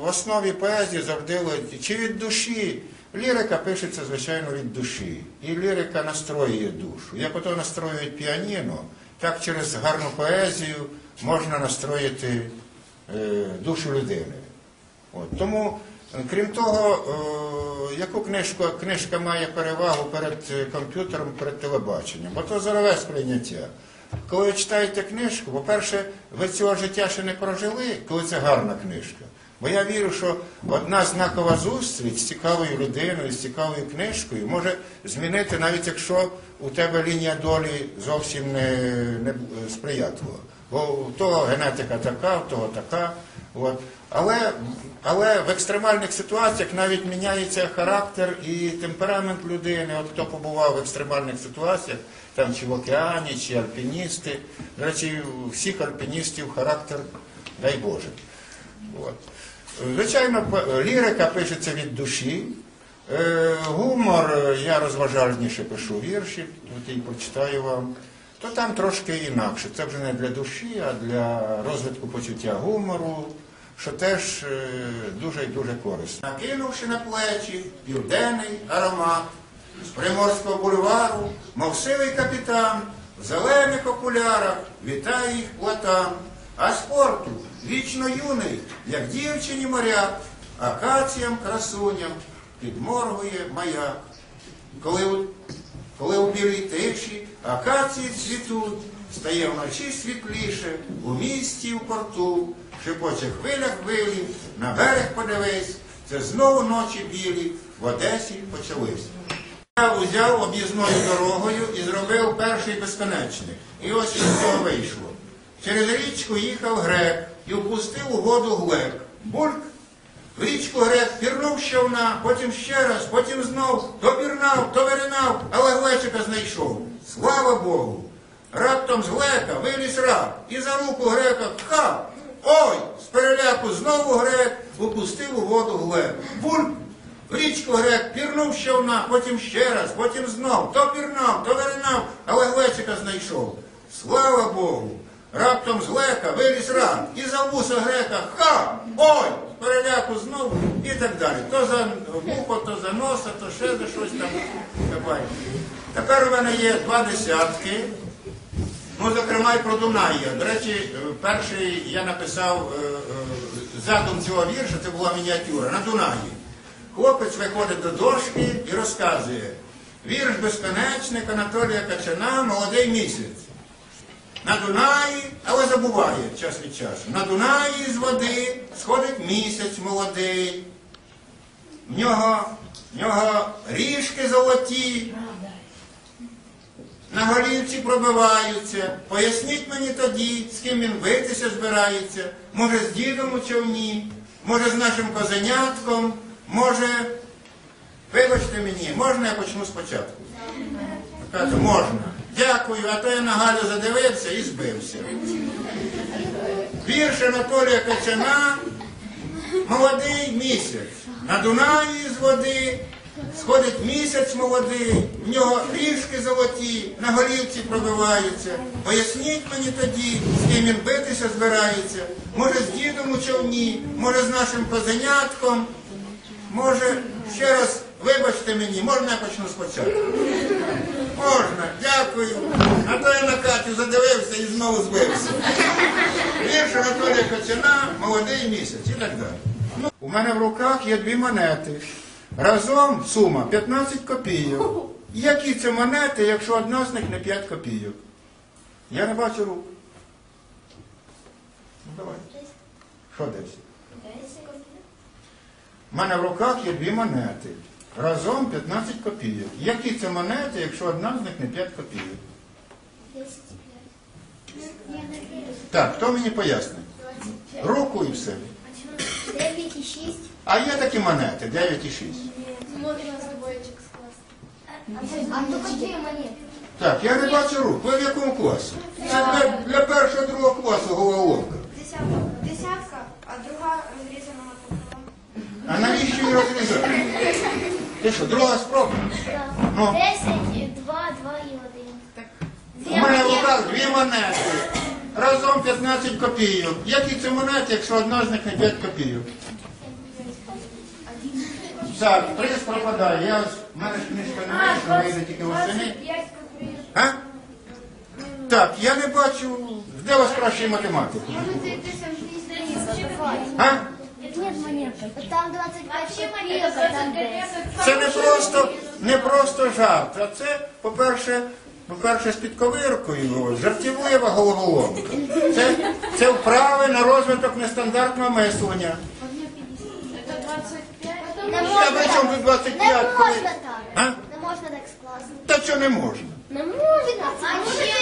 В основі поезії завжди чи від душі. Лірика пишеться, звичайно, від душі. І лірика настроює душу. Як ото настроюють піаніно, так через гарну поезію можна настроїти е, душу людини. От. Тому, е, крім того, е, яку книжку, книжка має перевагу перед комп'ютером, перед телебаченням, бо то зорове сприйняття. Коли ви читаєте книжку, по-перше, ви цього життя ще не прожили, коли це гарна книжка. Бо я вірю, що одна знакова зустріч з цікавою людиною, з цікавою книжкою може змінити, навіть якщо у тебе лінія долі зовсім не, не сприятлива. Бо у того генетика така, у того така. От. Але, але в екстремальних ситуаціях навіть міняється характер і темперамент людини. От хто побував в екстремальних ситуаціях, там чи в океані, чи альпіністи. До речі, у всіх альпіністів характер, дай Боже. От. Звичайно, лірика пишеться від душі. Е, Гумор, е, я розважальніше пишу вірші, от і прочитаю вам. То там трошки інакше. Це вже не для душі, а для розвитку почуття гумору, що теж е, дуже і дуже корисно. Накинувши на плечі південний аромат з Приморського бульвару, мов сивий капітан, в зелених окулярах вітає їх платан. А спорту вічно юний, як дівчині моряк, акаціям красуням підморгує маяк. Коли, коли у білій тиші акації цвітуть, стає вночі світліше, у місті, у порту, шепоче хвиля хвилі, на берег подивись, це знову ночі білі, в Одесі почались. Я взяв об'їзною дорогою і зробив перший безконечний. І ось що цього вийшло. Через річку їхав грек і впустив у воду глек. Бульк. В річку грек пірнув щовна, потім ще раз, потім знов, то пірнав, то виринав, але глечика знайшов. Слава Богу! Раптом з глека виліз рак, і за руку грека ха! Ой! З переляку знову грек упустив у воду глек. Бульк! В річку грек пірнув щовна, потім ще раз, потім знов, то пірнав, то виринав, але глечика знайшов. Слава Богу! Раптом з глека виліз рак, і за вуса грека ха! Ой! Переляку знову і так далі. То за вухо, то за носа, то ще за щось там. Тепер у мене є два десятки. Ну, зокрема, і про Дунаї. До речі, перший я написав е, е, задум цього вірша, це була мініатюра на Дунаї. Хлопець виходить до дошки і розказує. Вірш безконечник Анатолія Качана Молодий місяць. На Дунаї, але забуває час від часу. На Дунаї з води сходить місяць молодий. В нього, в нього ріжки золоті, на голівці пробиваються. Поясніть мені тоді, з ким він битися збирається. Може, з дідом у човні, може, з нашим козенятком, може, вибачте мені, можна я почну спочатку? Каже, можна. Дякую, а то я на Галю задивився і збився. Вірш Анатолія Качана Молодий місяць. На Дунаї з води сходить місяць молодий, в нього ріжки золоті, на голівці пробиваються. Поясніть мені тоді, з ким він битися збирається. Може, з дідом у човні, може, з нашим козенятком. Може, ще раз вибачте мені, можна я почну спочатку? Можна, дякую. А то я на Катю задивився і знову збився. Вірш Анатолія Кочана, молодий місяць і так далі. Ну, у мене в руках є дві монети. Разом сума 15 копійок. Які це монети, якщо одна з них не 5 копійок? Я не бачу рук. Ну давай. Що десь? У мене в руках є дві монети. Разом 15 копійок. Які це монети, якщо одна з них не 5 копійок? Так, хто мені пояснить? Руку і все. 9 і 6. А є такі монети 9 і 6. Можна з двоєчок скласти. А то які монети? Так, я не бачу рук. Ви в якому класі? Це для, для першого другого класу головоломка. Десятка, десятка, а друга розрізана напополам. А навіщо її розрізати? Ти що, друга спроба? Ну. 10, 2, 2 і 1. У мене в руках дві монети. Разом 15 копійок. Які це монети, якщо одна з них не 5 копійок? Так, приз пропадає. Я, в мене ж книжка немає, що вийде тільки восени. 25 копійок. А? Так, я не бачу, де у вас кращий математик? А? Нет монетки. Там 25 копійок, а там 10. Це не просто, не просто жарт, а це, по-перше, по-перше, з підковиркою, жартівлива головоломка. Це, це вправи на розвиток нестандартного мислення. Это 25. Не Я можна чому тут Не можна так. А? Не можна так скласти. Та що не можна? Не ще.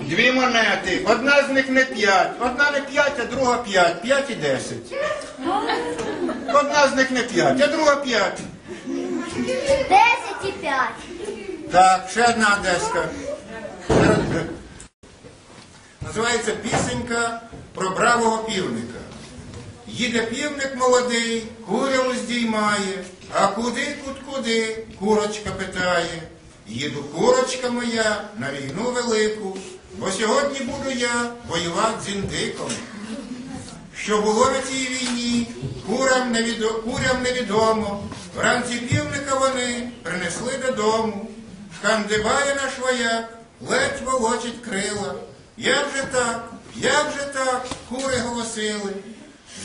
Дві монети, одна з них не п'ять, одна не п'ять, а друга п'ять, п'ять і десять. Одна з них не п'ять, а друга п'ять. 10 і 5. Так, ще одна одеська. Називається пісенька про бравого півника. Їде півник молодий, куряву здіймає, а куди, куд куди, курочка питає. Їду курочка моя на війну велику, бо сьогодні буду я воювати з індиком. Що було на цій війні, курам, невідо... курям невідомо. Вранці півника вони принесли додому. Хандибає наш вояк, ледь волочить крила. Як же так, як же так, кури голосили.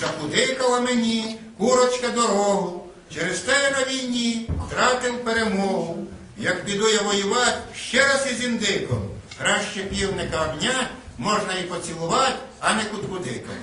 Захудикала мені курочка дорогу. Через те на війні втратив перемогу. Як піду я воювати ще раз із індиком. Краще півника огня можна і поцілувати, а не куткудиком.